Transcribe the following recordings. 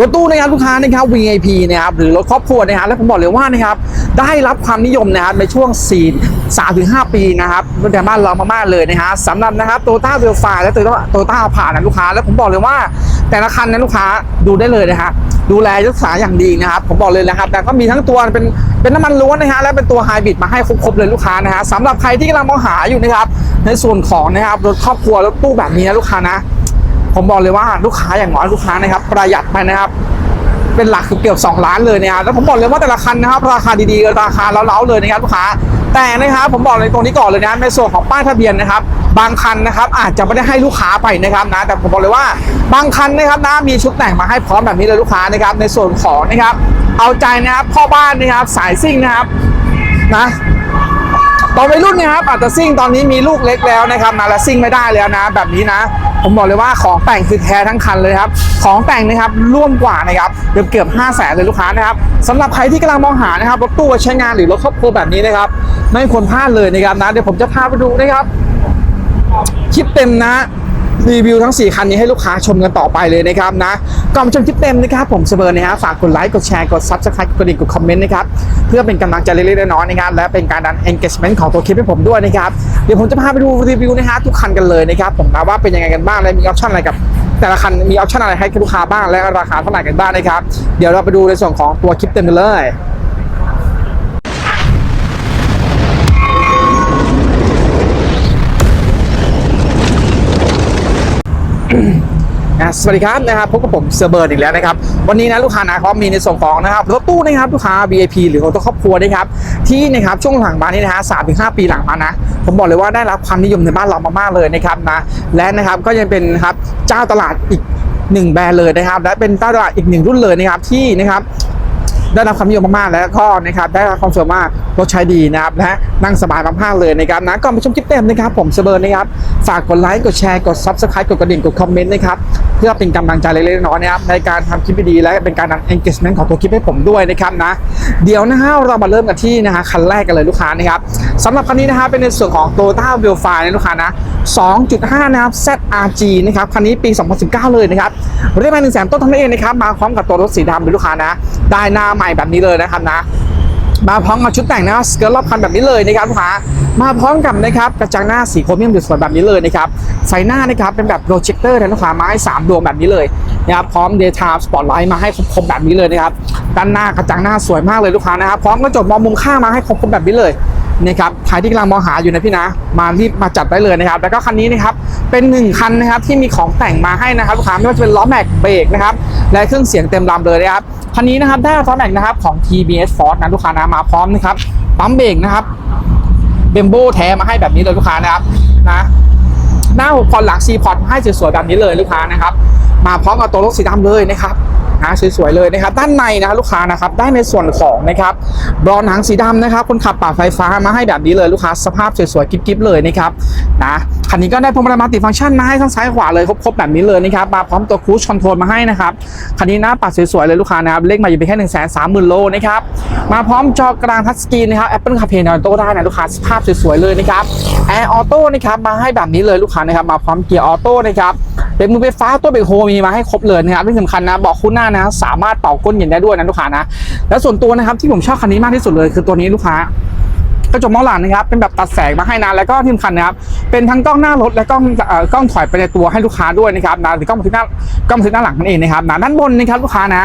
รถตู้นะครับลูกค้านะครับ VIP นะครับหรือรถครอบครัวนะครับและผมบอกเลยว่านะครับได้รับความนิยมนะครับในช่วง4 3ถึง5ปีนะครับรถในบ้านเรามากๆเลยนะฮะสำหรับนะครับโตต้าเวลฟาและโตต้าโตต้าผ่านนะลูกค้า แล้วผมบอกเลยว่าแต่ละคันนะลูกค้าดูได้เลยนะฮะดูแลรักษาอย่างดีนะครับ ผมบอกเลยนะครับ แต่ก็มีทั้งตัวเป็นเป็นน้ำมันล้วนนะฮะและเป็นตัวไฮบริดมาให้ครบๆเลยลูกค้านะฮะสำหรับใครที่กำลังมองหาอยู่นะครับในส่วนของนะครับรถครอบครัวรถตู้แบบนี้นะลูกค้านะ ผมบอกเลยว่าลูกค้าอย่างน้อยลูกค้านะครับ ประหยัดไปนะครับ เป็นหลักเกือบ2ล้านเลยนะครับแล้วผมบอกเลยว่าแต่ละคันนะครับ ราคาดีๆราคาเล้าๆเลยนะครับลูกค้าแต่นะครับผมบอกเลยตรงนี้ก่อนเลยนะในส่วนของป้ายทะเบียนนะครับ บางคันนะครับอาจจะไม่ได้ให้ลูกค้าไปนะครับนะ แต่ผมบอกเลยว่าบางคันนะครับนะมีชุดแต่งมาให้พร้อมแบบนี้เลยลูกค้านะครับ ในส่วนของนะครับ เอาใจนะครับพ่อบ้านนะครับสายซิ่งนะครับนะตอนวัยรุ่นเนะครับอาจจะซิ่งตอนนี้มีลูกเล็กแล้วนะครับนะและซิ่งไม่ได้แล้วนะ แบบนี้นะ ผมบอกเลยว่าของแต่งคือแท้ทั้งคันเลยครับ ของแต่งนะครับร่วมกว่านะครับเกือบเกือบห้าแสนเลยลูกค้านะครับสำหรับใครที่กำลังมองหานะครับรถตู้ใช้งานหรือรถครอบครัวแบบนี้นะครับไม่ควรพลาดเลยนะครับนะเดี๋ยวผมจะพาไปดูนะครับคลิปเต็มนะ รีวิวทั้ง 4 คันนี้ให้ลูกค้าชมกันต่อไปเลยนะครับนะก่อนชมคลิปเต็มนะครับผมเสเบอนะฮะฝากกดไลค์กดแชร์กด subscribe กดกระดิ่งกดคอมเมนต์นะครับเพื่อเป็นกำลังใจเล็กๆน้อยๆนะครับและเป็นการดัน engagement ของตัวคลิปให้ผมด้วยนะครับเดี๋ยวผมจะพาไปดูรีวิวนะฮะทุกคันกันเลยนะครับผมนะว่าเป็นยังไงกันบ้างและมีออปชั่นอะไรกับแต่ละคันมีออปชั่นอะไรให้ลูกค้าบ้างและราคาเท่าไหร่กันบ้างนะครับเดี๋ยวเราไปดูในส่วนของตัวคลิปเต็มกันเลย สวัสดีครับนะครับพบกับผมเซอร์เบิร์ดอีกแล้วนะครับ วันนี้นะลูกค้านะครับมีในส่วนของนะครับรถตู้นะครับลูกค้า VIP หรือรถครอบครัวนะครับที่นะครับช่วงหลังมานี่นะฮะสามถึงห้าปีหลังมานะ ผมบอกเลยว่าได้รับความนิยมในบ้านเรามากๆเลยนะครับนะและนะครับก็ยังเป็นครับเจ้าตลาดอีกหนึ่งแบรนด์เลยนะครับ และเป็นเจ้าตลาดอีกหนึ่งรุ่นเลยนะครับที่นะครับ ได้รับความนิยมมากๆ แล้วก็นะครับได้รับความสวยมากรถใช้ดีนะครับนะนั่งสบายมากๆเลยนะครับนะก่อนไปชมคลิปเต็มนะครับ ผมเสเบิร์นะครับฝากกดไลค์กดแชร์กด subscribe กดกระดิ่งกดคอมเมนต์นะครับเพื่อเป็นกำลังใจเล็กๆน้อยๆนะครับในการทำคลิปดีๆและเป็นการทำ engagement ของตัวคลิปให้ผมด้วยนะครับนะเดี๋ยวนะฮะเรามาเริ่มกันที่นะฮะคันแรกกันเลยลูกค้านะครับสำหรับคันนี้นะฮะเป็นในส่วนของ Toyota w i l f i นะลูกค้านะ2.5 นะครับ ZRG นะครับคันนี้ปี 2019 เลยนะครับเรียกมา1แสนต้นเท่านั้นเองนะครับมาพร้อมกับตัวรถสีดำเป็นลูกค้านะได้หน้าใหม่แบบนี้เลยนะครับนะมาพร้อมกับชุดแต่งนะสเกิร์ตรอบคันแบบนี้เลยนะครับลูกค้ามาพร้อมกับนะครับกระจังหน้าสีโครเมียมสวยแบบนี้เลยนะครับไฟหน้านะครับเป็นแบบโปรเจคเตอร์นะลูกค้ามาให้สามดวงแบบนี้เลยนะครับพร้อมเดย์ทม์สปอตไลท์มาให้ครบๆแบบนี้เลยนะครับด้านหน้ากระจังหน้าสวยมากเลยลูกค้านะครับพร้อมกระจกมองมุมข้างมาให้ครบๆแบบนี้เลย นะครับใครที่กำลังมองหาอยู่นะพี่นะ มารีบมาจัดได้เลยนะครับ แล้วก็คันนี้นะครับเป็นหนึ่งคันนะครับที่มีของแต่งมาให้นะครับลูกค้าไม่ว่าจะเป็นล้อแม็กเบรกนะครับและเครื่องเสียงเต็มลำเลยนะครับคันนี้นะครับได้ล้อแม็กนะครับของ TBS Force นะลูกค้านะมาพร้อมนะครับปั๊มเบรกนะครับเบมโบแท้มาให้แบบนี้เลยลูกค้านะครับนะหน้าหกพอร์ตหลังซีพอร์ตให้สวยๆแบบนี้เลยลูกค้านะครับมาพร้อมกับตัวรถสีดำเลยนะครับ นะสวยๆเลยนะครับ ด้านในนะลูกค้านะครับได้ในส่วนของนะครับบรอนหนังสีดำนะครับคนขับปรับไฟฟ้ามาให้แบบนี้เลยลูกค้าสภาพสวยๆกิ๊บๆเลยนะครับนะคันนี้ก็ได้พวงมาลัยมัลติฟังก์ชันมาให้ทั้งซ้ายขวาเลยครบๆแบบนี้เลยนะครับมาพร้อมตัวครูซคอนโทรลมาให้นะครับคันนี้หน้าปัดสวยๆเลยลูกค้านะครับเลขมาอยู่เพียงแค่หนึ่งแสนสามหมื่นโลนะครับมาพร้อมจอกลางทัชสกรีนนะครับ Apple CarPlay นอนโต้ได้นะลูกค้าสภาพสวยๆเลยนะครับแอร์ออโต้นะครับมาให้แบบนี้เลยลูกค้านะครับมาพร้อมเกียร์ออโต้นะครับ เป็นมือไฟฟ้าตัวเบรกโฮมีมาให้ครบเลยนะครับที่สำคัญนะบอกคู่หน้านะสามารถเป่าก้นเย็นได้ด้วยนะลูกค้านะแล้วส่วนตัวนะครับที่ผมชอบคันนี้มากที่สุดเลยคือตัวนี้ลูกค้ากระจกมองหลังนะครับเป็นแบบตัดแสงมาให้นะแล้วก็ที่สำคัญนะครับเป็นทั้งกล้องหน้ารถและกล้องเอ่อกล้องถอยไปในตัวให้ลูกค้าด้วยนะครับนะหรือกล้องบันทึกหน้ากล้องบันทึกหน้าหลังนั่นเองนะครับนะด้านบนนะครับลูกค้านะ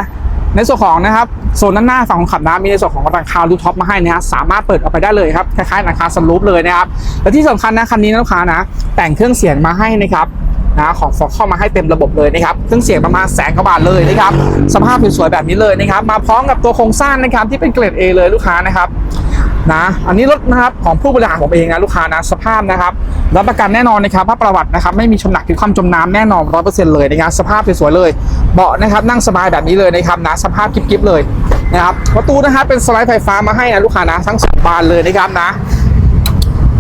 ในส่วนของนะครับโซนด้านหน้าฝั่งคนขับนะมีในส่วนของราคารูท็อปมาให้นะฮะสามารถเปิดออกไปได้เลยครับคล้ายๆราคาสลูปเลยนะครับและที่สำคัญนะคันนี้นะลูกค้านะแต่งเครื่องเสียงมาให้นะครับ นะของฟอกเข้ามาให้เต็มระบบเลยนะครับเครื่องเสียงประมาณแสนกว่าบาทเลยนะครับสภาพสวยๆแบบนี้เลยนะครับมาพร้อมกับตัวโครงสร้างนะครับที่เป็นเกรด A เลยลูกค้านะครับนะอันนี้รถนะครับของผู้บริหารผมเองนะลูกค้านะสภาพนะครับรับประกันแน่นอนนะครับว่าประวัตินะครับไม่มีชนหนักหรือความจมน้ำแน่นอนร้อยเปอร์เซ็นต์เลยนะครับสภาพสวยๆเลยเบาะนะครับนั่งสบายแบบนี้เลยนะครับนะสภาพกิ๊บๆเลยนะครับประตูนะครับเป็นสไลด์ไฟฟ้ามาให้นะลูกค้านะทั้งสองบานเลยนะครับนะ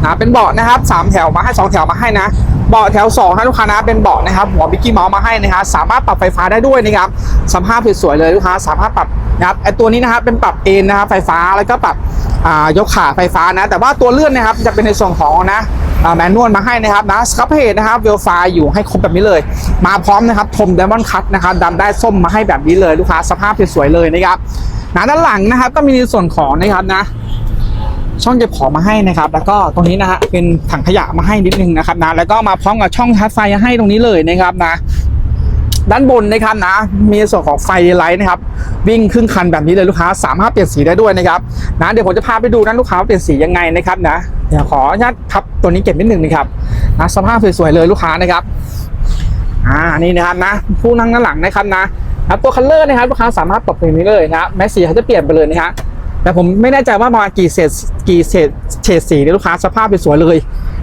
นะเป็นเบาะนะครับสามแถวมาให้สองแถวมาให้นะ เบาะแถว2ให้ลูกค้านะเป็นเบาะนะครับหัวบิกกี้เมาส์มาให้นะครับสามารถปรับไฟฟ้าได้ด้วยนะครับสภาพสวยๆเลยลูกค้าสามารถปรับนะครับไอตัวนี้นะครับเป็นปรับเอนนะครับไฟฟ้าแล้วก็ปรับอ่ายกขาไฟฟ้านะ แต่ว่าตัวเลื่อนนะครับจะเป็นในส่วนของนะแมนนวลมาให้นะครับนะสครับเพจนะครับเวลไฟอยู่ให้ครบแบบนี้เลย มาพร้อมนะครับทมไดมอนด์คัตนะครับดำได้ส้มมาให้แบบนี้เลยลูกค้าสภาพสวยๆเลยนะครับนะด้านหลังนะครับก็มีในส่วนของนะครับนะ ช่องเก็บของมาให้นะครับ แล้วก็ตรงนี้นะฮะเป็นถังขยะมาให้นิดนึงนะครับนะแล้วก็มาพร้อมกับช่องชาร์จไฟให้ตรงนี้เลยนะครับนะด้านบนนะครับนะ มีส่วนของไฟไลท์นะครับ วิ่งครึ่งคันแบบนี้เลยลูกค้า สามารถเปลี่ยนสีได้ด้วยนะครับนะเดี๋ยวผมจะพาไปดูนะลูกค้าเปลี่ยนสียังไงนะครับนะเดี๋ยวขออนุญาตพับตัวนี้เก็บนิดหนึ่งนะครับนะสภาพสวยๆเลยลูกค้านะครับอ่านี่นะครับนะ ผู้นั่งด้านหลังนะครับนะนะตัวคัลเลอร์นะครับลูกค้าสามารถปรับเปลี่ยนนี้เลยนะแม้สีเขาจะเปลี่ยนไปเลยนะฮะ แต่ผมไม่แน่ใจว่าประมาณกี่เศษกี่เศษเฉดสีเนี่ยลูกค้าสภาพเป็นสวยเลย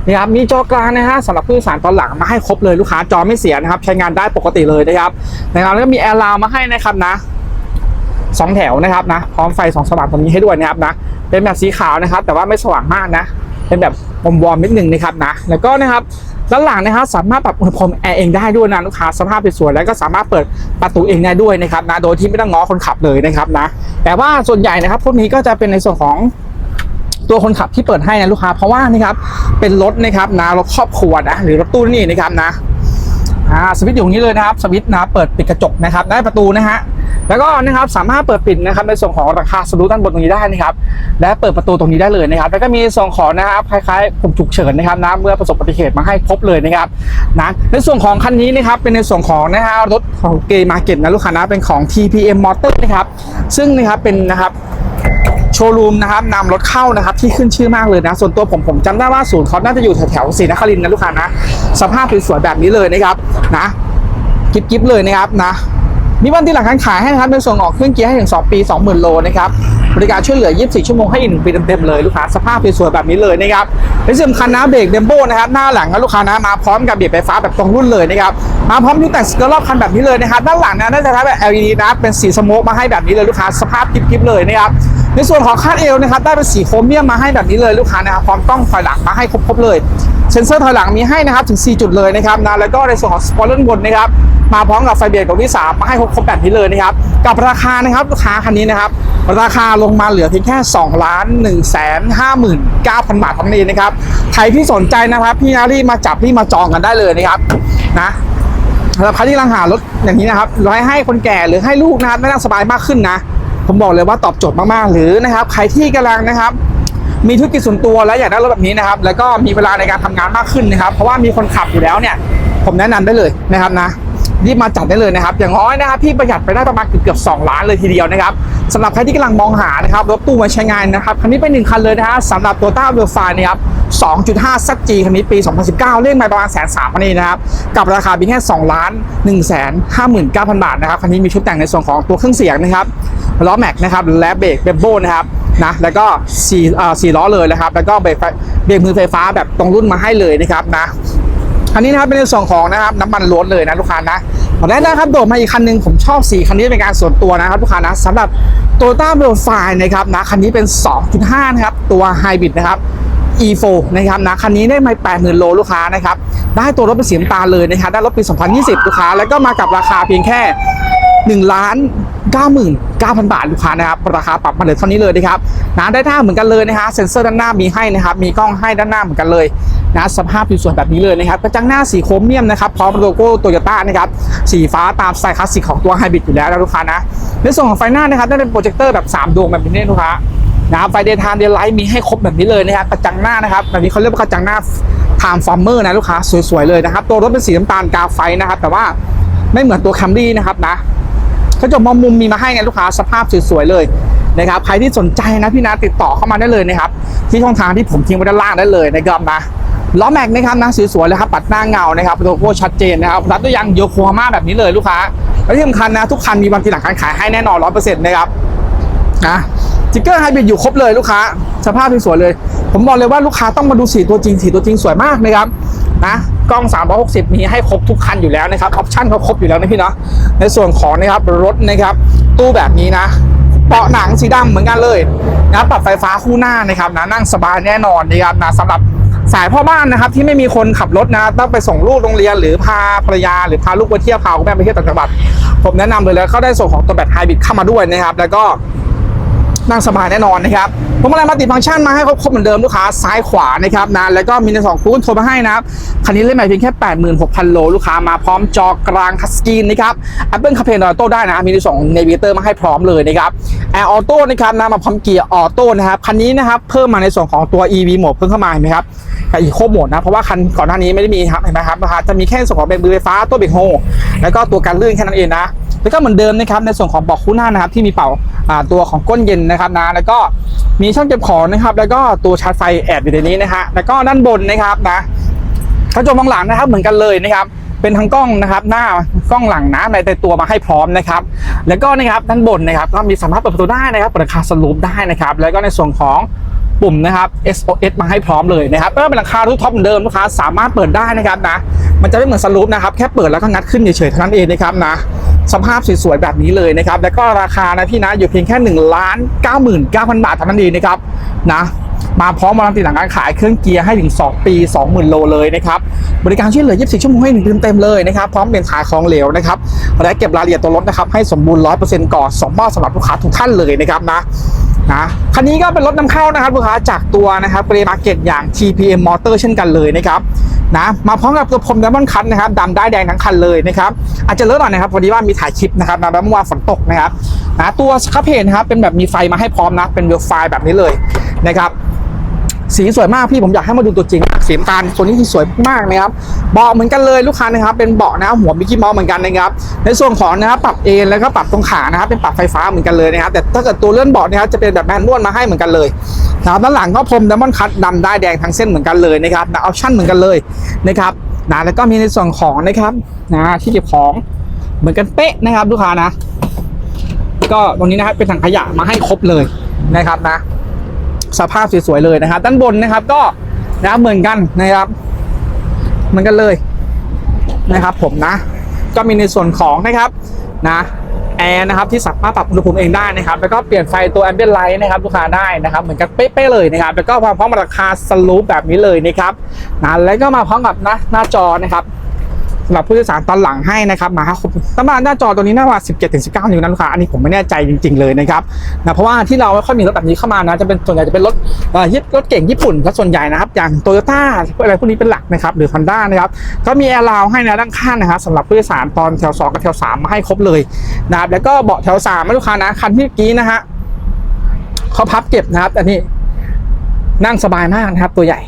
นะครับมีจอกลางนะฮะสำหรับผู้โดยสารตอนหลังมาให้ครบเลยลูกค้าจอไม่เสียนะครับ ใช้งานได้ปกติเลยนะครับนะครับแล้วก็มีแอร์ลาวมาให้นะครับนะสองแถวนะครับนะพร้อมไฟสองสว่างตรงนี้ให้ด้วยนะครับนะเป็นแบบสีขาวนะครับ แต่ว่าไม่สว่างมากนะ เป็นแบบอมวอมนิดนึงนะครับนะแล้วก็นะครับ ด้านหลังนะครับสามารถปรับอุณหภูมิแอร์เองได้ด้วยนะลูกค้าสภาพสวยๆแล้วก็สามารถเปิดประตูเองได้ด้วยนะครับนะโดยที่ไม่ต้องง้อคนขับเลยนะครับนะแต่ว่าส่วนใหญ่นะครับพวกนี้ก็จะเป็นในส่วนของตัวคนขับที่เปิดให้นะลูกค้าเพราะว่านี่ครับเป็นรถนะครับนะรถครอบครัวนะหรือรถตู้นี่นะครับนะอ่าสวิตช์อยู่ตรงนี้เลยนะครับสวิตช์นะเปิดปิดกระจกนะครับได้ประตูนะฮะ แล้วก็นะครับสามารถเปิดปิดนะครับในส่วนของราคาสลูด้านบนตรงนี้ได้นะครับและเปิดประตูตรงนี้ได้เลยนะครับ แล้วก็มีส่วนของนะครับคล้ายๆปุ่มฉุกเฉินนะครับนะเมื่อประสบอุบัติเหตุมาให้ครบเลยนะครับนะในส่วนของคันนี้นะครับเป็นในส่วนของนะฮะรถของเกย์มาเก็ตนะลูกค้านะเป็นของ TPM Motor นะครับซึ่งนะครับเป็นนะครับโชว์รูมนะครับนำรถเข้านะครับที่ขึ้นชื่อมากเลยนะ ส่วนตัวผมผมจำได้ว่าศูนย์เขาน่าจะอยู่แถวๆศรีนครินทร์นะลูกค้านะ สภาพสวยๆแบบนี้เลยนะครับนะกิ๊บๆเลยนะครับนะ มีวันที่หลังการขายให้นะครับในส่วนออกเครื่องเกียร์ให้ถึง 2 ปี 20,000 โลนะครับบริการช่วยเหลือ 24 ชั่วโมงให้อีก1ปีเต็มๆเลยลูกค้าสภาพสวยๆแบบนี้เลยนะครับและที่สำคัญนะเบรกเดมโบนะครับหน้าหลังนะลูกค้านะมาพร้อมกับเบรกไฟฟ้าแบบตรงรุ่นเลยนะครับมาพร้อมยุแต่งสเกอร์รอบคันแบบนี้เลยนะครับด้านหลังนะน่าจะใช้แบบ LED นะเป็นสีสโมกมาให้แบบนี้เลยลูกค้าสภาพกิ๊บๆเลยนะครับในส่วนของคาดเอวนะครับได้เป็นสีโครเมียมมาให้แบบนี้เลยลูกค้านะครับพร้อมกล้องถอยหลังมาให้ครบๆเลย ซ็นเซอร์ถอยหลังมีให้นะครับถึง 4 จุดเลยนะครับนะแล้วก็ในส่วนของสปอยเลอร์บนนะครับมาพร้อมกับไฟเบรกกับวิสามาให้ครบแบบนี้เลยนะครับกับราคานะครับลูกค้าคันนี้นะครับราคาลงมาเหลือเพียงแค่2ล้าน1แสน59,000 บาทเท่านั้นเองนะครับใครที่สนใจนะครับพี่นารีมาจับรีบมาจองกันได้เลยนะครับนะสำหรับใครที่กำลังหารถอย่างนี้นะครับร้อยให้คนแก่หรือให้ลูกนะครับได้นั่งสบายมากขึ้นนะ ผมบอกเลยว่าตอบโจทย์มากๆ หรือนะครับใครที่กำลังนะครับ มีธุรกิจส่วนตัวและอยากได้รถแบบนี้นะครับแล้วก็มีเวลาในการทำงานมากขึ้นนะครับ เพราะว่ามีคนขับอยู่แล้วเนี่ย ผมแนะนำได้เลยนะครับนะรีบมาจัดได้เลยนะครับ อย่างน้อยนะครับพี่ประหยัดไปได้ประมาณเกือบๆ2ล้านเลยทีเดียวนะครับสำหรับใครที่กำลังมองหานะครับรถตู้มาใช้งานนะครับคันนี้เป็นหนึ่งคันเลยนะฮะสำหรับตัวต้าเวลฟานะครับ2.5ซักจีคันนี้ปี 2019เรียกมาประมาณแสนสามพันนี้นะครับ กับราคาเพียงแค่2ล้าน1แสน59,000 บาทนะครับคันนี้มีชุดแต่งในส่วนของตัวเครื่องเสียงนะครับล้อแม็กนะครับและเบรกเบโบนะครับ นะแล้วก็สี่เอ่อสี่ล้อเลยนะครับ แล้วก็เบรกเบรกมือไฟฟ้าแบบตรงรุ่นมาให้เลยนะครับนะคันนี้นะครับเป็นในส่วนของนะครับน้ำมันล้วนเลยนะลูกค้านะตอแรกนะครับโดดมาอีกคันหนึงผมชอบสีคันนี้เป็นการส่วนตัวนะครับลูกค้านะสำหรับ t o y o t a v e l f i นะครับนะคันนี้เป็น 2.5 นะครับ ตัวไฮบริดนะครับ E4 นะครับนะคันนี้ได้ไม่80,000 โลลูกค้านะครับ ได้ตัวรถเป็นสีน้ำตาลเลยนะครับได้รถปี 2020 ลูกค้า แล้วก็มากับราคาเพียงแค่1ล้าน 99,000 บาทลูกค้านะครับราคาปรับมาเหลือเท่านี้เลยนะครับนะได้ท่าเหมือนกันเลยนะฮะเซ็นเซอร์ด้านหน้ามีให้นะครับมีกล้องให้ด้านหน้าเหมือนกันเลยนะสภาพอยู่ส่วนแบบนี้เลยนะครับกระจังหน้าสีโครเมียมนะครับพร้อมโลโก้โตโยต้านะครับสีฟ้าตามสไตล์คลาสสิกของตัวไฮบริดอยู่แล้วนะลูกค้านะในส่วนของไฟหน้านะครับได้เป็นโปรเจคเตอร์แบบ 3 ดวงแบบนี้ลูกค้านะครับไฟเดย์ไทม์เดย์ไลท์มีให้ครบแบบนี้เลยนะครับกระจังหน้านะครับแบบนี้เขาเรียกว่ากระจังหน้าไทม์ฟอร์เมอร์นะลูกค้าสวยๆเลยนะครับตัวรถเป็นสีน้ำตาลกาไฟนะครับแต่ว่าไม่เหมือนตัวแคมรี่นะครับนะ กระจกมองมุมมีมาให้ไงลูกค้าสภาพสวยๆเลยนะครับใครที่สนใจนะพี่นาติดต่อเข้ามาได้เลยนะครับที่ช่องทางที่ผมทิ้งไว้ด้านล่างได้เลยนะครับนะล้อแม็กนะครับนะสวยๆเลยครับปัดหน้าเงานะครับโลโก้ชัดเจนนะครับรัดด้วยยางโยโกฮาม่าแบบนี้เลยลูกค้าและที่สำคัญนะทุกคันมีวันทีหลังการขายให้แน่นอนร้อยเปอร์เซ็นต์นะครับนะสติ๊กเกอร์ไฮบริดอยู่ครบเลยลูกค้า สภาพสวยๆเลย ผมบอกเลยว่าลูกค้าต้องมาดูสีตัวจริงสีตัวจริงสวยมากนะครับนะ กล้อง 360 มีให้ครบทุกคันอยู่แล้วนะครับออปชั่นเขาครบอยู่แล้วนะพี่เนาะในส่วนของนะครับรถนะครับตู้แบบนี้นะเบาะหนังสีดำเหมือนกันเลยนะปรับไฟฟ้าคู่หน้านะครับนะนั่งสบายแน่นอนนะครับนะสำหรับสายพ่อบ้านนะครับที่ไม่มีคนขับรถนะต้องไปส่งลูกโรงเรียนหรือพาภรรยาหรือพาลูกไปเที่ยวพาคุณแม่ไปเที่ยวต่างจังหวัดผมแนะนำเลยแล้วเขาได้ส่วนของตัวแบตไฮบริดเข้ามาด้วยนะครับ แล้วก็ นั่งสบายแน่นอนนะครับผมอะไรมาติดฟังก์ชันมาให้ครบเหมือนเดิมลูกค้าซ้ายขวานะครับนะแล้วก็มีในสองคูณโทรมาให้นะครับคันนี้เล่นใหม่เพียงแค่ 86,000 โลลูกค้ามาพร้อมจอกลางทัชสกรีนนะครับ Apple CarPlay Auto ได้นะมีในสอง Navigator มาให้พร้อมเลยนะครับ Air Auto นะครับนะมาพร้อมเกียร์ออโต้นะครับคันนี้นะครับเพิ่มมาในส่วนของตัว EV โหมดเพิ่มเข้ามาเห็นไหมครับกับอีโคโหมดนะเพราะว่าคันก่อนหน้านี้ไม่ได้มีครับเห็นไหมครับนะฮะจะมีแค่ส่วนของเบรกมือไฟฟ้าตัวเบรกโฮแล้วก็ตัวการลื่นแค่นั้นเองนะ แล้วก็เหมือนเดิมนะครับในส่วนของเบาะคู่หน้านะครับที่มีเป่าตัวของก้นเย็นนะครับนะแล้วก็มีช่องเก็บของนะครับ แล้วก็ตัวชาร์จไฟแอบอยู่ในนี้นะฮะแล้วก็ด้านบนนะครับนะกระจกมองหลังนะครับเหมือนกันเลยนะครับเป็นทั้งกล้องนะครับ หน้ากล้องหลังนะในแต่ตัวมาให้พร้อมนะครับ แล้วก็นะครับด้านบนนะครับก็มีสามารถเปิดประตูได้นะครับเปิดคาสลูปได้นะครับ แล้วก็ในส่วนของปุ่มนะครับ SOS มาให้พร้อมเลยนะครับก็เป็นราคาทุกท็อปเหมือนเดิมลูกค้าสามารถเปิดได้นะครับนะมันจะไม่เหมือนสลูปนะครับแค่เปิดแล้วก็งัดขึ้นเฉยๆเท่านั้นเองนะครับนะ สภาพสวยๆแบบนี้เลยนะครับ แล้วก็ราคานะพี่นะอยู่เพียงแค่1นึ่งล้านเก้าหมื่นเก้าพันบาทเท่านั้นเองนะครับนะมาพร้อมมาลังติดหลังการขายเครื่องเกียร์ให้ถึง 2 ปี 20,000 โลเลยนะครับ บริการช่วยเหลือ 24 ชั่วโมงให้หนึ่งเดือนเต็มเลยนะครับ พร้อมเป็นขายของเหลวนะครับ และเก็บรายละเอียดตัวรถนะครับ ให้สมบูรณ์ 100%ก่อนสมมอบสำหรับลูกค้าทุกท่านเลยนะครับนะนะคันนี้ก็เป็นรถนำเข้านะครับลูกค้าจากตัวนะครับเกรมาร์เก็ตอย่าง TPM Motor เช่นกันเลยนะครับ นะมาพร้อมกับตัวพรมดัมเบิลคันนะครับดำได้แดงทั้งคันเลยนะครับอาจจะเลอะหน่อยนะครับพอดีว่ามีถ่ายคลิปนะครับนะแล้วเมื่อวานฝนตกนะครับนะตัวสครับเพนะครับเป็นแบบมีไฟมาให้พร้อมนะเป็นเวลไฟแบบนี้เลยนะครับ สีสวยมากพี่ผมอยากให้มาดูตัวจริงสีน้ำตาลตัวนี้ที่สวยมากนะครับเบาะเหมือนกันเลยลูกค้านะครับ เป็นเบาะนะหัวมิกกี้เมาส์เหมือนกันนะครับ ในส่วนของนะครับปรับเอนแล้วก็ปรับตรงขานะครับเป็นปรับไฟฟ้าเหมือนกันเลยนะครับ แต่ถ้าเกิดตัวเลื่อนเบาะนะครับจะเป็นแบบแมนนวลมาให้เหมือนกันเลยนะครับด้านหลังก็พรมดัมมอนคัตดำได้แดงทั้งเส้นเหมือนกันเลยนะครับนะออปชั่นเหมือนกันเลยนะครับนะแล้วก็มีในส่วนของนะครับนะที่เก็บของเหมือนกันเป๊ะนะครับ ลูกค้านะ ก็ตรงนี้นะครับเป็นถังขยะมาให้ครบเลยนะครับนะ สภาพสวยๆเลยนะครับด้านบนนะครับก็นะเหมือนกันนะครับเหมือนกันเลยนะครับ ผมนะ ก็มีในส่วนของนะครับนะแอร์นะครับที่สามารถปรับอุณหภูมิเองได้นะครับ แล้วก็เปลี่ยนไฟตัวแอมเบียนไลท์นะครับลูกค้าได้นะครับ เหมือนกันเป๊ะๆเลยนะครับ แล้วก็มาพร้อมราคาสลูปแบบนี้เลยนะครับนะแล้วก็มาพร้อมกับนะหน้าจอนะครับ สำหรับผู้โดยสารตอนหลังให้นะครับมาครบประมาณหน้าจอตัวนี้น่าว่า 17ถึง19 นิ้วนะลูกค้าอันนี้ผมไม่แน่ใจจริง ๆเลยนะครับนะเพราะว่าที่เราไม่ค่อยมีรถแบบนี้เข้ามานะจะเป็นส่วนใหญ่จะเป็นรถเอ่อยึดรถเก่งญี่ปุ่นซะส่วนใหญ่นะครับอย่างโตโยต้าอะไรพวกนี้เป็นหลักนะครับหรือ Honda นะครับก็มีแอร์ราวให้นะด้านข้างนะครับสำหรับผู้โดยสารตอนแถว 2 กับแถว 3 มาให้ครบเลยนะครับแล้วก็เบาะแถว3นะลูกค้านะคันที่เมื่อกี้นะฮะเขาพับเก็บนะครับอันนี้นั่งสบายมากนะครับตัวใหญ่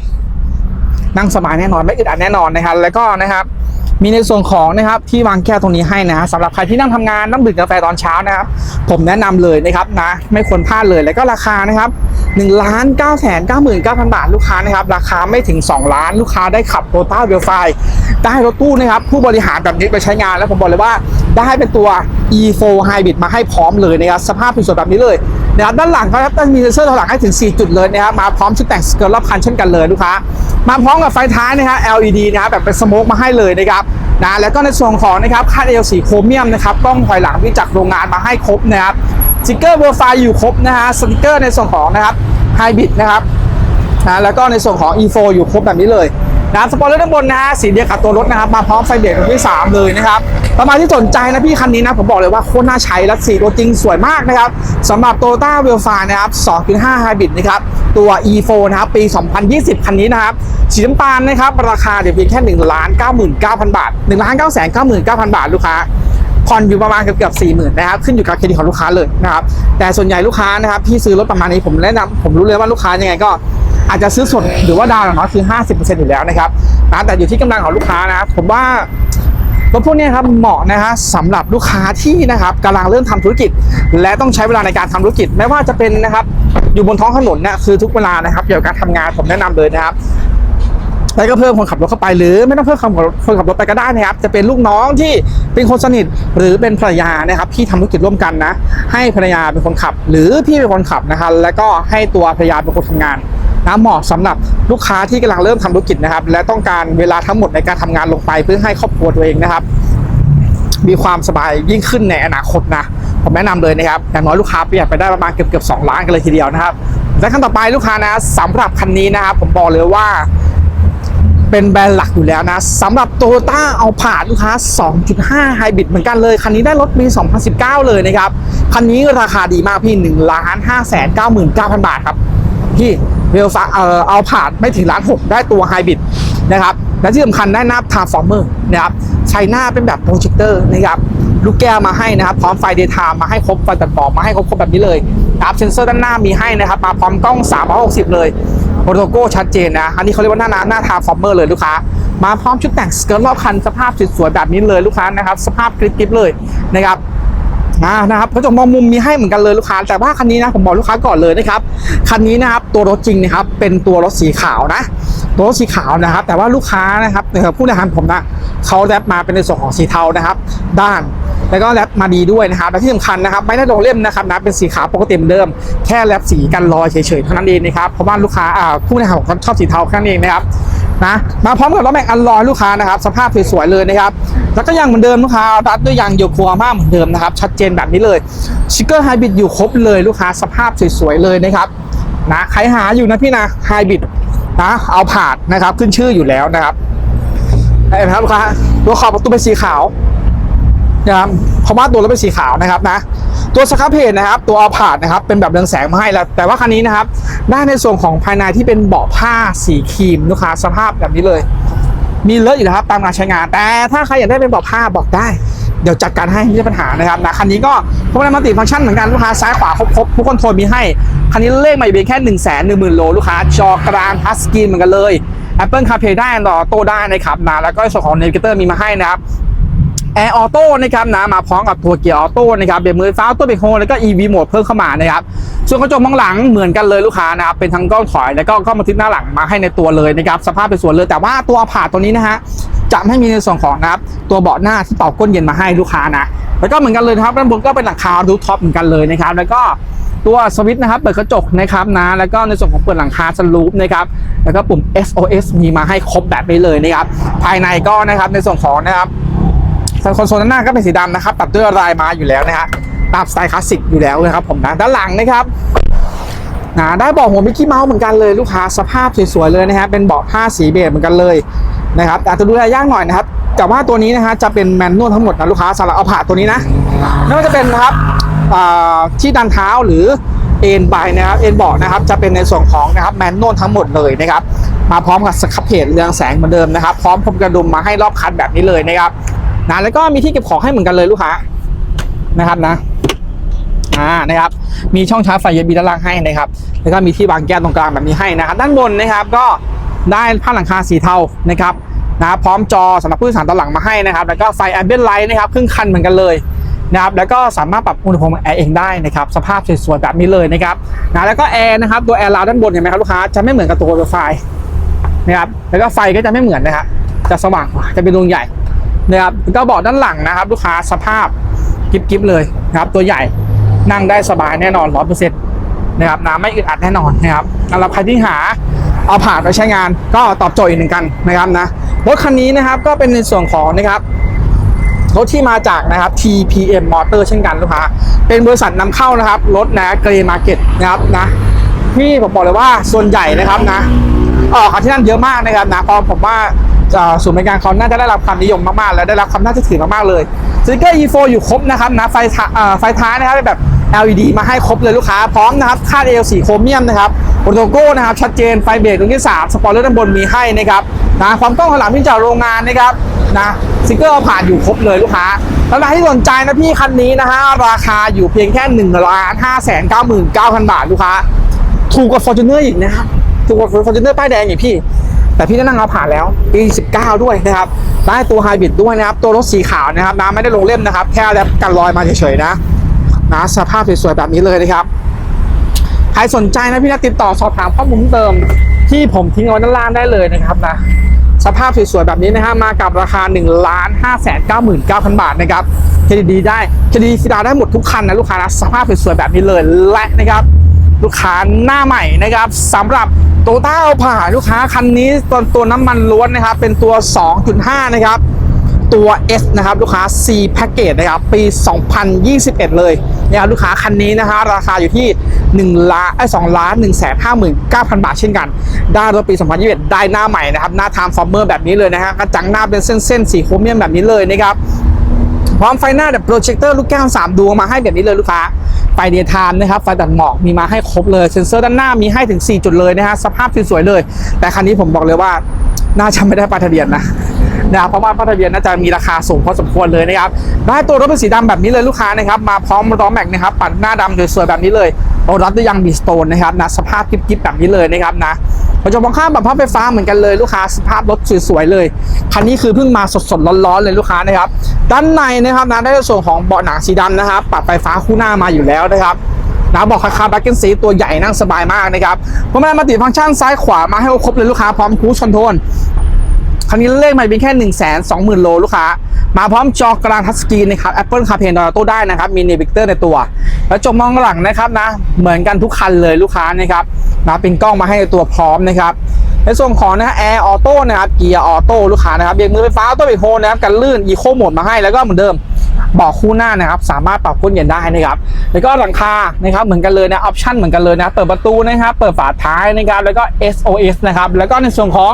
นั่งสบายแน่นอนไม่อึดอัดแน่นอนนะครับแล้วก็นะครับ มีในส่วนของนะครับที่วางแก้วตรงนี้ให้นะสำหรับใครที่นั่งทำงานต้องดื่มกาแฟตอนเช้านะครับ ผมแนะนำเลยนะครับนะไม่ควรพลาดเลยแล้วก็ราคานะครับ1ล้าน9แสน99,000บาทลูกค้านะครับ ราคาไม่ถึง 2 ล้านลูกค้าได้ขับโตต้าเวลไฟได้รถตู้นะครับ ผู้บริหารแบบนี้ไปใช้งานแล้วผมบอกเลยว่าได้เป็นตัว e4 Hybrid มาให้พร้อมเลยนะครับสภาพสวยๆแบบนี้เลยนะครับด้านหลังก็ครับมีเซ็นเซอร์ถอยหลังให้ถึง 4 จุดเลยนะครับมาพร้อมชุดแต่งสเกิร์ตรอบคันเช่นกันเลยลูกค้า มาพร้อมกับไฟท้ายนะครับ LED นะครับแบบเป็นสโมกมาให้เลยนะครับนะแล้วก็ในส่วนของนะครับคาดเอลสีโครเมียมนะครับกล้องถอยหลังที่จากโรงงานมาให้ครบนะครับสติกเกอร์เวอร์ไฟอยู่ครบนะฮะสติกเกอร์ในส่วนของนะครับไฮบริดนะครับนะแล้วก็ในส่วนของ e4 อยู่ครบแบบนี้เลย นะสปอยเลอร์ด้านบนนะฮะสีเดียวกับตัวรถนะครับมาพร้อมไฟเบรกที่ 3 เลยนะครับประมาณที่สนใจนะพี่คันนี้นะผมบอกเลยว่าโคตรน่าใช้และสีตัวจริงสวยมากนะครับสำหรับ t o y o t a w e l f a นะครับ 2.5 Hybrid นะครับตัว e4 นะครับปี 2020 คันนี้นะครับสีน้ำตาลนะครับราคาเดี๋ยวเพียงแค่1ล้าน99,000 บาท1ล้าน9 9 9 9 0 0 0 บาทลูกค้าผ่อนอยู่ประมาณเกือบเกือบสี่หมื่นนะครับขึ้นอยู่กับเครดิตของลูกค้าเลยนะครับแต่ส่วนใหญ่ลูกค้านะครับที่ซื้อรถประมาณนี้ผมแนะนำผมรู้เลยว่าลูกค้ายังไงก็ อาจจะซื้อสดหรือว่าดาวน์อย่างน้อยคือ 50%อยู่แล้วนะครับนะแต่อยู่ที่กำลังของลูกค้านะครับผมว่ารถพวกนี้ครับเหมาะนะฮะสำหรับลูกค้าที่นะครับกำลังเริ่มทำธุรกิจ และต้องใช้เวลาในการทำธุรกิจ ไม่ว่าจะเป็นนะครับอยู่บนท้องถนนเนี่ยคือทุกเวลานะครับเกี่ยวกับการทำงานผมแนะนำเลยนะครับแล้วก็เพิ่มคนขับรถเข้าไปหรือไม่ต้องเพิ่มคนขับรถคนขับรถไปก็ได้นะครับ จะเป็นลูกน้องที่เป็นคนสนิทหรือเป็นภรรยานะครับที่ทำธุรกิจร่วมกันนะ ให้ภรรยาเป็นคนขับ หรือพี่เป็นคนขับนะครับแล้วก็ให้ตัวภรรยาเป็นคนทำงาน นะเหมาะสำหรับลูกค้าที่กำลังเริ่มทำธุรกิจนะครับ และต้องการเวลาทั้งหมดในการทำงานลงไปเพื่อให้ครอบครัวตัวเองนะครับ มีความสบายยิ่งขึ้นในอนาคตนะผมแนะนำเลยนะครับอย่างน้อยลูกค้าประหยัดไปได้ประมาณเกือบเกือบสล้านกันเลยทีเดียวนะครับและขั้นต่อไปลูกค้านะสำหรับคันนี้นะครับผมบอกเลยว่าเป็นแบรนด์หลักอยู่แล้วนะสำหรับโตโยต้าเอาผ่าลูกค้า 2.5 ไฮบริดเหมือนกันเลย คันนี้ได้รถปี 2019 เลยนะครับ คันนี้ราคาดีมากพี่1ล้าน5 9 9 0 0 0 บาทครับ ที่เวลฟ้าเอ่อเอาผ่านไม่ถึงล้านหกได้ตัวไฮบริดนะครับและที่สำคัญได้หน้าทาร์ฟอร์เมอร์นะครับใช้หน้าเป็นแบบโปรเจคเตอร์นะครับลูกแก้วมาให้นะครับ พร้อมไฟเดย์ไทม์มาให้ครบไฟตัดต่อมาให้ครบครบแบบนี้เลยนะครับเซนเซอร์ด้านหน้ามีให้นะครับมาพร้อมกล้อง 360 เลยโปรโตโก้ชัดเจนนะอันนี้เขาเรียกว่าหน้าหน้าทาร์ฟอร์เมอร์เลยลูกค้ามาพร้อมชุดแต่งสเกิร์ตรอบคันสภาพสวยๆแบบนี้เลยลูกค้านะครับ สภาพกริบๆเลยนะครับ อ่านะครับกระจกมองมุมมีให้เหมือนกันเลยลูกค้า แต่ว่าคันนี้นะผมบอกลูกค้าก่อนเลยนะครับคันนี้นะครับตัวรถจริงนะครับเป็นตัวรถสีขาวนะตัวรถสีขาวนะครับ แต่ว่าลูกค้านะครับนะครับผู้บริหารผมนะเขาแรปมาเป็นในส่วนของสีเทานะครับ ด้านแล้วก็แรปมาดีด้วยนะครับและที่สำคัญนะครับไม่ได้ลงเล่มนะครับนะเป็นสีขาวปกติเหมือนเดิม แค่แรปสีกันรอยเฉยๆเท่านั้นเองนะครับเพราะว่าลูกค้าอ่าผู้บริหารของเขาชอบสีเทาแค่นั้นเองนะครับ นะมาพร้อมกับล้อแม็กอันลอยลูกค้านะครับสภาพสวยๆเลยนะครับแล้วก็ยังเหมือนเดิมลูกค้ารัดด้วยยางเยโกฮาม่าเหมือนเดิมนะครับชัดเจนแบบนี้เลยชิคเกอร์ไฮบริดอยู่ครบเลยลูกค้าสภาพสวยๆเลยนะครับนะใครหาอยู่นะพี่นะไฮบริดนะเอาผาดนะครับขึ้นชื่ออยู่แล้วนะครับเห็นไหมครับลูกค้าตัวขอบประตูเป็นสีขาว นะครับพราะว่าตัวรถเป็นสีขาวนะครับนะตัวสครับเพจนะครับ ตัวอาผาดนะครับเป็นแบบเรืองแสงมาให้แล้ว แต่ว่าคันนี้นะครับ ได้ในส่วนของภายในที่เป็นเบาะผ้าสีครีมลูกค้าสภาพแบบนี้เลย มีเลอะอยู่นะครับตามการใช้งาน แต่ถ้าใครอยากได้เป็นเบาะผ้าบอกได้ เดี๋ยวจัดการให้ไม่ใช่ปัญหานะครับนะคันนี้ก็พวกนั้นมัลติฟังก์ชันเหมือนกันลูกค้าซ้ายขวาครบๆทุกคนโทนมีให้ คันนี้เลขใหม่เพียงแค่1นึ่งแสนหนึ่งหมื่นโลลูกค้าจอกลางทัชสกรีนเหมือนกันเลย Apple CarPlay ได้ต่อโตได้นะครับนะแล้วก็ส่วนของ Navigator มีมาให้นะครับ แอร์ออโต้นะครับนะมาพร้อมกับตัวเกียร์ออโต้นะครับเบรกมือฟ้าตัวเบรกโฮแล้วก็ EV โหมดเพิ่มเข้ามานะครับส่วนกระจกมองหลังเหมือนกันเลยลูกค้านะครับเป็นทั้งกล้องถอยแล้วก็กล้องบันทึกหน้าหลังมาให้ในตัวเลยนะครับสภาพเป็นส่วนเลยแต่ว่าตัวผ่าตัวนี้นะฮะจะไม่มีในส่วนของนะครับตัวเบาะหน้าที่เป่าก้นเย็นมาให้ลูกค้านะแล้วก็เหมือนกันเลยนะครับด้านบนก็เป็นหลังคาดูท็อปเหมือนกันเลยนะครับแล้วก็ตัวสวิตช์นะครับเปิดกระจกนะครับนะแล้วก็ในส่วนของเปิดหลังคาสลูปนะครับแล้วก็ปุ่ม SOS มีมาให้ครบแบบนี้เลยนะครับภายในก็นะครับในส่วนของนะครับ คอนโซลด้านหน้าก็เป็นสีดำนะครับ ตัดด้วยลายม้อยู่แล้วนะฮะตามสไตล์คลาสสิกอยู่แล้วนะครับผมนะด้านหลังนะครับนะได้เบาะหัวมิกกี้เมาส์เหมือนกันเลยลูกค้าสภาพสวยๆเลยนะฮะเป็นเบาะผ้าสีเบจเหมือนกันเลยนะครับอาจจะดูแลยากหน่อยนะครับแต่ว่าตัวนี้นะฮะจะเป็นแมนนวลทั้งหมดนะลูกค้าสำหรับเอาผ่าตัวนี้นะไม่ว่าจะเป็นนะครับที่ดันเท้าหรือเอ็นบายนะครับเอ็นเบาะนะครับจะเป็นในส่วนของนะครับแมนนวลทั้งหมดเลยนะครับมาพร้อมกับสครับเพจเรืองแสงเหมือนเดิมนะครับ พร้อมพรมกระดุมมาให้รอบคันแบบนี้เลยนะครับ นะแล้วก็มีที่เก็บของให้เหมือนกันเลยลูกค้านะครับนะอ่านะครับ มีช่องชาร์จไฟ USB ด้านล่างให้นะครับ แล้วก็มีที่วางแก้วตรงกลางแบบนี้ให้นะครับ ด้านบนนะครับก็ได้ผ้าหลังคาสีเทานะครับนะพร้อมจอสำหรับผู้โดยสารตอนหลังมาให้นะครับ แล้วก็ไฟแอมเบียนไลท์นะครับครึ่งคันเหมือนกันเลยนะครับแล้วก็สามารถปรับอุณหภูมิแอร์เองได้นะครับสภาพสวยๆแบบนี้เลยนะครับนะแล้วก็แอร์นะครับตัวแอร์ราวด้านบนเห็นไหมครับลูกค้าจะไม่เหมือนกับตัวไฟนะครับแล้วก็ไฟก็จะไม่เหมือนนะครับจะสว่างกว่าจะเป็นดวงใหญ่ นะครับก็เบาะด้านหลังนะครับ ลูกค้าสภาพกิบๆเลยนะครับ ตัวใหญ่นั่งได้สบายแน่นอนร้อยเปอร์เซ็นต์นะครับน้ำไม่อึดอัดแน่นอนนะครับสำหรับใครที่หาเอาผ่านไปใช้งานก็ตอบโจทย์อีกหนึ่งกันนะครับนะรถคันนี้นะครับก็เป็นในส่วนของนะครับรถที่มาจากนะครับ TPM Motor เช่นกันลูกค้าเป็นบริษัทนำเข้านะครับรถนะเกรย์มาร์เก็ตนะครับนะที่ผมบอกเลยว่าส่วนใหญ่นะครับนะออกที่นั่นเยอะมากนะครับนะเพราะผมว่า ศูนย์บริการเขาน่าจะได้รับความนิยมมากๆ และได้รับความน่าเชื่อถือมากๆเลยสติกเกอร์ E4 อยู่ครบนะครับนะไฟท้าเอ่อไฟท้ายนะครับเป็นแบบ LED มาให้ครบเลยลูกค้าพร้อมนะครับคาด L4 โครเมียมนะครับโปรโตโก้นะครับชัดเจนไฟเบรกตรงที่3สปอร์เลอร์ด้านบนมีให้นะครับนะความกล้องข้างหลังที่จากโรงงานนะครับนะสติกเกอร์ผ่านอยู่ครบเลยลูกค้าแล้วใครที่สนใจนะพี่คันนี้นะฮะราคาอยู่เพียงแค่1ล้าน5 9 9 0 0 0บาทลูกค้าถูกกว่า Fortuner อีกนะครับถูกกว่า Fortuner ป้ายแดงอีกพี่ แต่พี่นั่งเอาผ่านแล้วปี19 ด้วยนะครับได้ตัวไฮบริดด้วยนะครับ ตัวรถสีขาวนะครับน้ำไม่ได้ลงเล่มนะครับ แค่แรปกันรอยมาเฉยๆนะนะสภาพสวยๆแบบนี้เลยนะครับ ใครสนใจนะพี่นะติดต่อสอบถามข้อมูลเติม ที่ผมทิ้งเอาไว้ด้านล่างได้เลยนะครับนะสภาพสวยๆแบบนี้นะฮะมากับราคา1นึ่งล้านห้าแสนเก้าหมื่นเก้าพันบาทนะครับเครดิตดีได้เครดิตสีดาได้หมดทุกคันนะลูกค้านะสภาพสวยๆแบบนี้เลยและนะครับ ลูกค้าหน้าใหม่นะครับสำหรับ โตต้าเอาผ่าลูกค้าคันนี้ตัวตัวน้ำมันล้วนนะครับ เป็นตัว 2.5 นะครับ ตัว S นะครับ ลูกค้า C Package นะครับ ปี 2021 เลยนะครับลูกค้าคันนี้นะฮะราคาอยู่ที่1ล้านไอ้2ล้าน1แสน59,000บาทเช่นกัน ได้รถปี 2021 ได้หน้าใหม่นะครับ หน้า Transformer แบบนี้เลยนะฮะกระจังหน้าเป็นเส้นๆสีโครเมียมแบบนี้เลยนะครับพร้อมไฟหน้าแบบโปรเจคเตอร์ลูกแก้ว3ดวงมาให้แบบนี้เลยลูกค้า ไฟเดียไทม์นะครับไฟตัดหมอกมีมาให้ครบเลยเซ็นเซอร์ด้านหน้ามีให้ถึง 4 จุดเลยนะฮะสภาพสวยๆเลย แต่คันนี้ผมบอกเลยว่าน่าจะไม่ได้ป้ายทะเบียนนะนะครับเพราะว่าป้ายทะเบียนน่าจะมีราคาสูงพอสมควรเลยนะครับได้ตัวรถเป็นสีดำแบบนี้เลยลูกค้านะครับมาพร้อมล้อแม็กนะครับปัดหน้าดำสวยๆแบบนี้เลย โอรัสด้วยยางบีสโตนนะครับนะสภาพกิ๊บๆแบบนี้เลยนะครับนะเราจะมองข้ามแบบพับไฟฟ้าเหมือนกันเลยลูกค้าสภาพรถสวยๆเลยคันนี้คือเพิ่งมาสดๆร้อนๆเลยลูกค้านะครับ ด้านในนะครับนะได้ส่วนของเบาะหนังสีดำนะครับปรับไฟฟ้าคู่หน้ามาอยู่แล้วนะครับนะบอกคาคาแบ็กเกนซีตัวใหญ่นั่งสบายมากนะครับเพราะมันมาติฟังก์ชันซ้ายขวามาให้ครบเลยลูกค้าพร้อมคูชคอนโทรลคันนี้เลขใหม่เป็นแค่ 1 2 0 0 0 0 โลลูกค้า มาพร้อมจอกลางทัชสกรีนนะครับ Apple CarPlay a u t o ได้นะครับ มี Navigator ในตัว แล้วจอมองหลังนะครับนะ เหมือนกันทุกคันเลยลูกค้านะครับนะเป็นกล้องมาให้ในตัวพร้อมนะครับ ในส่วนของนะฮะแอร์ออโต้นะครับ เกียร์ออโต้ลูกค้านะครับเบรกมือไฟฟ้าตัวเบรกโฮนะครับกันลื่นอีโคโหมดมาให้แล้วก็เหมือนเดิมเบาะคู่หน้านะครับ สามารถปรับก้นเย็นได้นะครับ แล้วก็หลังคานะครับ เหมือนกันเลยนะออปชั่นเหมือนกันเลยนะ เปิดประตูนะครับ เปิดฝาท้ายนะครับ แล้วก็ SOS นะครับ แล้วก็ในส่วนของ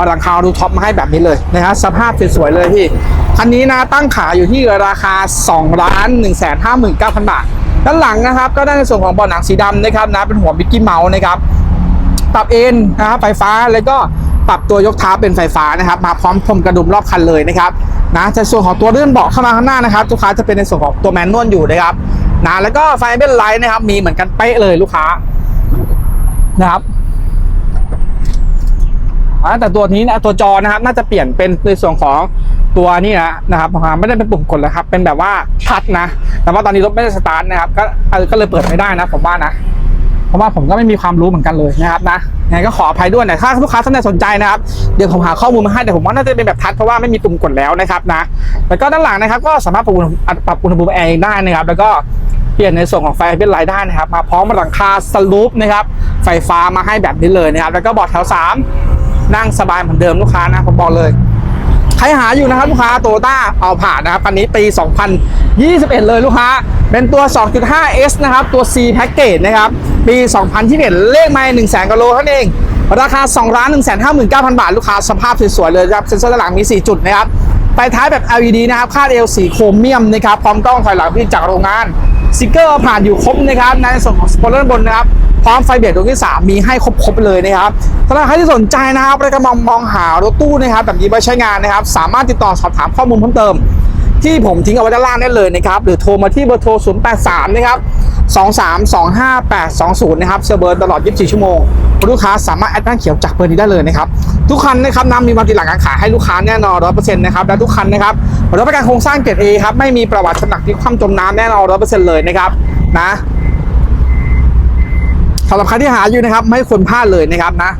เอาหลังคาดูท็อปมาให้แบบนี้เลยนะฮะสภาพสวยๆเลยพี่คันนี้นะตั้งขายอยู่ที่ราคา2ล้าน1 5 9 0 0 0 บาท ด้านหลังนะครับ ก็ได้ในส่วนของเบาะหนังสีดำนะครับนะเป็นหัวมิกกี้เมาส์นะครับปรับเอ็นนะครับไฟฟ้าแล้วก็ปรับตัวยกเท้าเป็นไฟฟ้านะครับ มาพร้อมพรมกระดุมรอบคันเลยนะครับนะจะส่วนของตัวเลื่อนเบาะเข้ามาข้างหน้านะครับลูกค้าจะเป็นในส่วนของตัวแมนนวลอยู่นะครับนะแล้วก็ไฟเบนไลท์นะครับมีเหมือนกันเป๊ะเลยลูกค้านะครับ แต่ตัวนี้นะตัวจอนะครับ น่าจะเปลี่ยนเป็นในส่วนของตัวนี่นะนะครับไม่ได้เป็นปุ่มกดแล้วครับ เป็นแบบว่าทัดนะ แต่ว่าตอนนี้รถไม่ได้สตาร์ทนะครับ ก็ก็เลยเปิดไม่ได้นะผมว่านะเพราะว่าผมก็ไม่มีความรู้เหมือนกันเลยนะครับนะยังไงก็ขออภัยด้วยนะถ้าลูกค้าท่านใดสนใจนะครับ เดี๋ยวผมหาข้อมูลมาให้แต่ผมว่าน่าจะเป็นแบบทัดเพราะว่าไม่มีปุ่มกดแล้วนะครับนะ แล้วก็ด้านหลังนะครับ ก็สามารถปรับอุณหภูมิปรับอุณหภูมิแอร์เองได้นะครับ แล้วก็เปลี่ยนในส่วนของไฟเป็นไลท์ได้นะครับ มาพร้อมหลังคาสลูปนะครับ ไฟฟ้ามาให้แบบนี้เลยนะครับ แล้วก็เบาะแถวสาม นั่งสบายเหมือนเดิมลูกค้านะผมบอกเลยใครหาอยู่นะครับลูกค้าโตโยต้าเอาผ่านนะครับคันนี้ปี 2021 เลยลูกค้า เป็นตัว 2.5S นะครับ ตัว C Package นะครับ ปี 2021 เลขไม่1 0 0 0 0 0กโลเท่านั้นเอง ราคา2ล้าน1 5 9 0 0 0 บาท ลูกค้าสภาพสวยๆเลยครับ เซ็นเซอร์ด้านหลังมี 4 จุดนะครับไฟท้ายแบบ LED นะครับ คาดเอลสีโครเมียมนะครับ พร้อมกล้องถอยหลังที่จากโรงงาน สติกเกอร์ผ่านอยู่ครบนะครับในส่วนของสปอยเลอร์บนนะครับพร้อมไฟเบรกดวงที่ 3 มีให้ครบๆเลยนะครับสำหรับใครที่สนใจนะครับและกำลังมองหารถตู้นะครับแบบนี้ไว้ใช้งานนะครับ สามารถติดต่อสอบถามข้อมูลเพิ่มเติม ที่ผมทิ้งเอาไว้ด้านล่างได้เลยนะครับหรือโทรมาที่เบอร์โทร 083 นะครับ 2325820 นะครับเซอร์เบอร์ตลอด 24 ชั่วโมง ลูกค้าสามารถแอดบ้านเขียวจากเบอร์นี้ได้เลยนะครับ ทุกคันนะครับนำมีมาติดหลังการขายให้ลูกค้าแน่นอน 100%นะครับและทุกคันนะครับ รถประกันโครงสร้างเกรด A ครับ ไม่มีประวัติชนหนักที่คว่ำจมน้ำแน่นอนร้อยเซ็นต์เลยนะครับนะสำหรับใครที่หาอยู่นะครับ ไม่ควรพลาดเลยนะครับนะ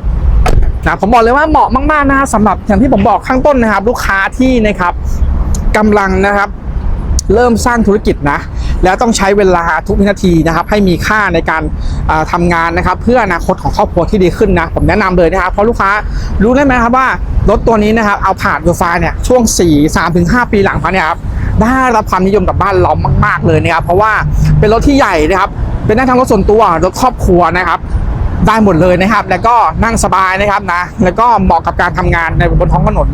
นะผมบอกเลยว่าเหมาะมากๆนะสำหรับอย่างที่ผมบอกข้างต้นนะครับ ลูกค้าที่นะครับกำลังนะครับ เริ่มสร้างธุรกิจนะ แล้วต้องใช้เวลาทุกวินาทีนะครับ ให้มีค่าในการอ่าทำงานนะครับ เพื่ออนาคตของครอบครัวที่ดีขึ้นนะ ผมแนะนำเลยนะครับ เพราะลูกค้ารู้ได้ไหมครับว่ารถตัวนี้นะครับ เอาผ่านโยฟาเนี่ยช่วง 4 3ถึง5ปีหลังมาเนี่ยครับได้รับความนิยมกับบ้านเรามาก ๆ เลยนะครับ เพราะว่าเป็นรถที่ใหญ่นะครับ เป็นได้ทั้งรถส่วนตัวรถครอบครัวนะครับได้หมดเลยนะครับ แล้วก็นั่งสบายนะครับนะ แล้วก็เหมาะกับการทำงานในบนท้องถนน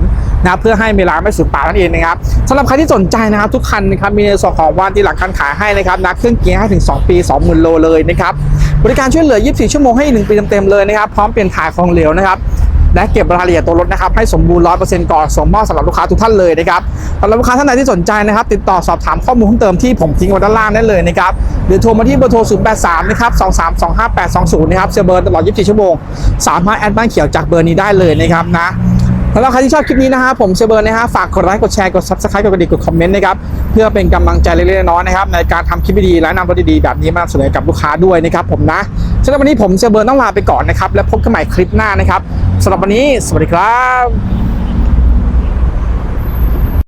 นะเพื่อให้เวลาไม่สูญเปล่านั่นเองนะครับสำหรับใครที่สนใจนะครับทุกคันนะครับมีในส่วนของวันที่หลังการขายให้นะครับนะเครื่องเกียร์ให้ถึง 2 ปี 20,000 โลเลยนะครับบริการช่วยเหลือ 24 ชั่วโมงให้ 1 ปีเต็มๆเลยนะครับพร้อมเปลี่ยนถ่ายของเหลวนะครับและเก็บรายละเอียดตัวรถนะครับให้สมบูรณ์100%ก่อนส่งมอบสำหรับลูกค้าทุกท่านเลยนะครับสำหรับลูกค้าท่านใดที่สนใจนะครับ ติดต่อสอบถามข้อมูลเพิ่มเติมที่ผมทิ้งไว้ด้านล่างได้เลยนะครับหรือโทรมาที่เบอร์โทร 083 นะครับ 2325820 นะครับเซอร์เบอร์ตลอด 24 ชั่วโมง สามารถแอดบ้านเขียวจากเบอร์นี้ได้เลยนะครับนะ สำหรับใครที่ชอบคลิปนี้นะฮะผมเซเบอร์นะฮะฝากกดไลค์กดแชร์กด subscribe กดกระดิ่งกดคอมเมนต์นะครับเพื่อเป็นกำลังใจเล็กๆน้อยๆนะครับในการทำคลิปดีๆและนำรถดีๆแบบนี้มานำเสนอกับลูกค้าด้วยนะครับผมนะสำหรับวันนี้ผมเซเบอร์ต้องลาไปก่อนนะครับและพบกันใหม่คลิปหน้านะครับสำหรับวันนี้ สวัสดีครับ